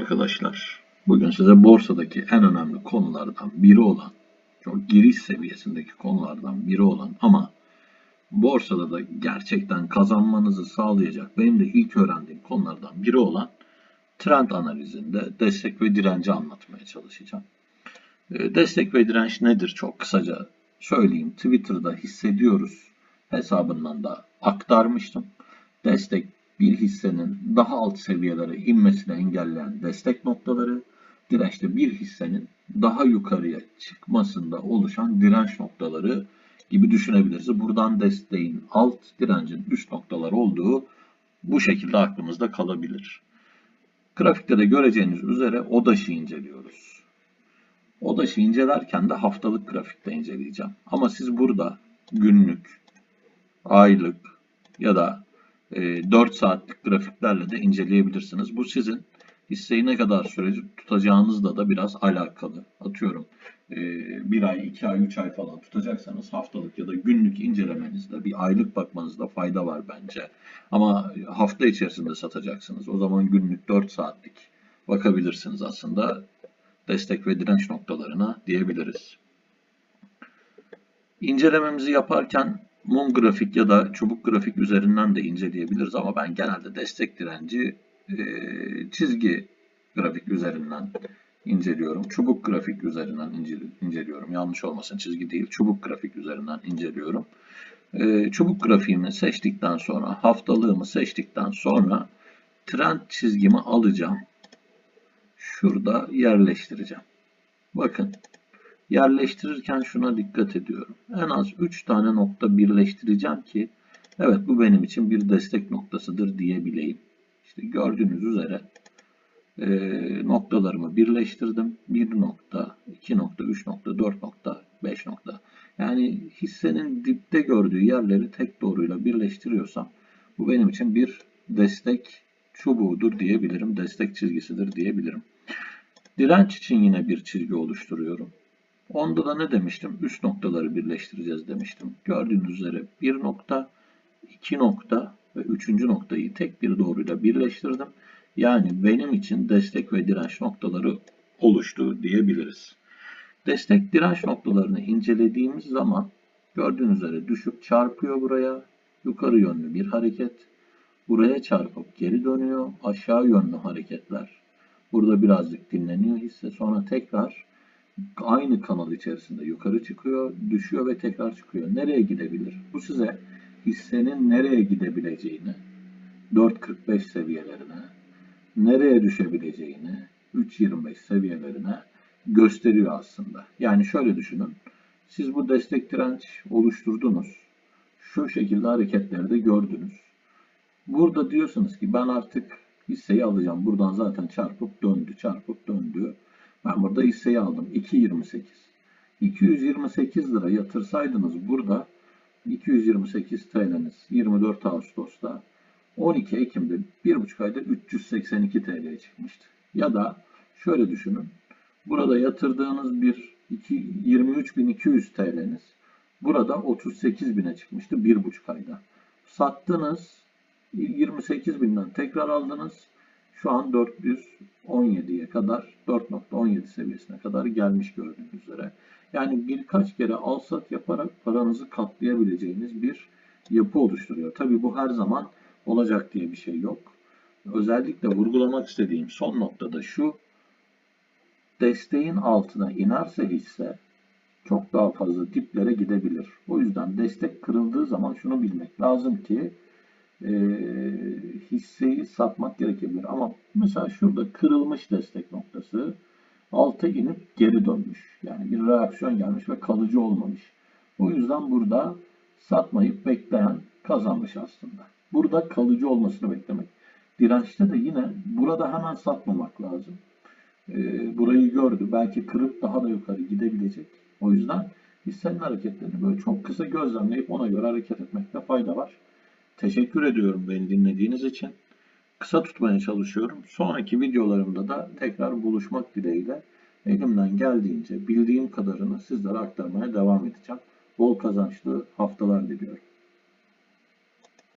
arkadaşlar. Bugün size borsadaki en önemli konulardan biri olan, çok giriş seviyesindeki konulardan biri olan ama borsada da gerçekten kazanmanızı sağlayacak benim de ilk öğrendiğim konulardan biri olan trend analizinde destek ve direnci anlatmaya çalışacağım. Ee, Destek ve direnç nedir çok kısaca söyleyeyim. Twitter'da hissediyoruz hesabından da aktarmıştım. Destek bir hissenin daha alt seviyelere inmesini engelleyen destek noktaları, dirençte bir hissenin daha yukarıya çıkmasında oluşan direnç noktaları gibi düşünebiliriz. Buradan desteğin alt, direncin üst noktalar olduğu bu şekilde aklımızda kalabilir. Grafikte de göreceğiniz üzere ODAŞ'ı inceliyoruz. ODAŞ'ı incelerken de haftalık grafikte inceleyeceğim. Ama siz burada günlük, aylık ya da 4 saatlik grafiklerle de inceleyebilirsiniz. Bu sizin hisseyi ne kadar süreci tutacağınızla da biraz alakalı. Atıyorum bir ay, iki ay, üç ay falan tutacaksanız haftalık ya da günlük incelemenizde bir aylık bakmanızda fayda var bence. Ama hafta içerisinde satacaksınız. O zaman günlük 4 saatlik bakabilirsiniz aslında destek ve direnç noktalarına diyebiliriz. İncelememizi yaparken mum grafik ya da çubuk grafik üzerinden de inceleyebiliriz ama ben genelde destek direnci e, çizgi grafik üzerinden inceliyorum. Çubuk grafik üzerinden inceliyorum. Yanlış olmasın çizgi değil. Çubuk grafik üzerinden inceliyorum. E, çubuk grafiğimi seçtikten sonra haftalığımı seçtikten sonra trend çizgimi alacağım. Şurada yerleştireceğim. Bakın yerleştirirken şuna dikkat ediyorum. En az 3 tane nokta birleştireceğim ki evet bu benim için bir destek noktasıdır diyebileyim. İşte gördüğünüz üzere e, noktalarımı birleştirdim. 1 nokta, 2 nokta, 3 nokta, 4 nokta, 5 nokta. Yani hissenin dipte gördüğü yerleri tek doğruyla birleştiriyorsam bu benim için bir destek çubuğudur diyebilirim. Destek çizgisidir diyebilirim. Direnç için yine bir çizgi oluşturuyorum. Onda da ne demiştim? Üst noktaları birleştireceğiz demiştim. Gördüğünüz üzere bir nokta, iki nokta ve üçüncü noktayı tek bir doğruyla birleştirdim. Yani benim için destek ve direnç noktaları oluştu diyebiliriz. Destek direnç noktalarını incelediğimiz zaman gördüğünüz üzere düşüp çarpıyor buraya. Yukarı yönlü bir hareket. Buraya çarpıp geri dönüyor. Aşağı yönlü hareketler. Burada birazcık dinleniyor hisse. Sonra tekrar aynı kanal içerisinde yukarı çıkıyor, düşüyor ve tekrar çıkıyor. Nereye gidebilir? Bu size hissenin nereye gidebileceğini, 4.45 seviyelerine, nereye düşebileceğini, 3.25 seviyelerine gösteriyor aslında. Yani şöyle düşünün. Siz bu destek direnç oluşturdunuz. Şu şekilde hareketleri de gördünüz. Burada diyorsunuz ki ben artık hisseyi alacağım. Buradan zaten çarpıp döndü, çarpıp döndü. Ben burada hisseyi aldım. 2.28. 228 lira yatırsaydınız burada 228 TL'niz 24 Ağustos'ta 12 Ekim'de 1,5 ayda 382 TL'ye çıkmıştı. Ya da şöyle düşünün. Burada yatırdığınız bir 23.200 TL'niz burada 38.000'e çıkmıştı 1,5 ayda. Sattınız 28.000'den tekrar aldınız. Şu an 417'ye kadar 4.17 seviyesine kadar gelmiş gördüğünüz üzere. Yani birkaç kere al sat yaparak paranızı katlayabileceğiniz bir yapı oluşturuyor. Tabi bu her zaman olacak diye bir şey yok. Özellikle vurgulamak istediğim son noktada şu. Desteğin altına inerse hisse çok daha fazla diplere gidebilir. O yüzden destek kırıldığı zaman şunu bilmek lazım ki e, hisseyi satmak gerekebilir. Ama mesela şurada kırılmış destek noktası alta inip geri dönmüş. Yani bir reaksiyon gelmiş ve kalıcı olmamış. O yüzden burada satmayıp bekleyen kazanmış aslında. Burada kalıcı olmasını beklemek. Dirençte de yine burada hemen satmamak lazım. Ee, burayı gördü. Belki kırıp daha da yukarı gidebilecek. O yüzden hissenin hareketlerini böyle çok kısa gözlemleyip ona göre hareket etmekte fayda var. Teşekkür ediyorum beni dinlediğiniz için. Kısa tutmaya çalışıyorum. Sonraki videolarımda da tekrar buluşmak dileğiyle elimden geldiğince bildiğim kadarını sizlere aktarmaya devam edeceğim. Bol kazançlı haftalar diliyorum.